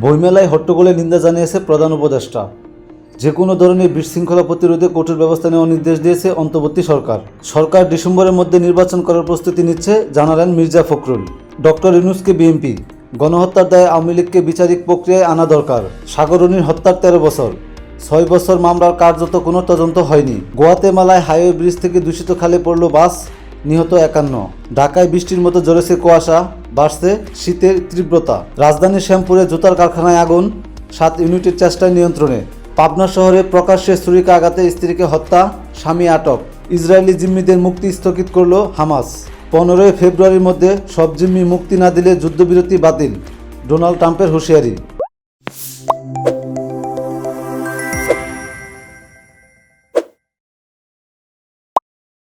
বইমেলায় হট্টগোলে নিন্দা জানিয়েছে প্রধান উপদেষ্টা। যে কোনো ধরনের বিশৃঙ্খলা প্রতিরোধে কঠোর ব্যবস্থা নেওয়ার নির্দেশ দিয়েছে অন্তর্বর্তী সরকার। সরকার ডিসেম্বরের মধ্যে নির্বাচন করার প্রস্তুতি নিচ্ছে, জানালেন মির্জা ফখরুল। ডক্টর ইউনুসকে বিএনপি। গণহত্যার দায়ে আওয়ামী লীগকে বিচারিক প্রক্রিয়ায় আনা দরকার। সাগরণীর হত্যার তেরো বছর। ছয় বছর মামলার কার্যত কোনো তদন্ত হয়নি। গোয়াতেমালায় হাইওয়ে ব্রিজ থেকে দূষিত খালে পড়ল বাস, নিহত একান্ন। ঢাকায় বৃষ্টির মতো জ্বরেছে কুয়াশা। বাড়ছে শীতের তীব্রতা। রাজধানীর শ্যামপুরে জুতার কারখানায় আগুন, সাত ইউনিটের চেষ্টায় নিয়ন্ত্রণে। পাবনা শহরে প্রকাশ্যে ছুরিকা আঘাতে স্ত্রীকে হত্যা, স্বামী আটক। ইসরায়েলি জিম্মিদের মুক্তি স্থগিত করল হামাস। পনেরোই ফেব্রুয়ারির মধ্যে সব জিম্মি মুক্তি না দিলে যুদ্ধবিরতি বাতিল। ডোনাল্ড ট্রাম্পের হুঁশিয়ারি।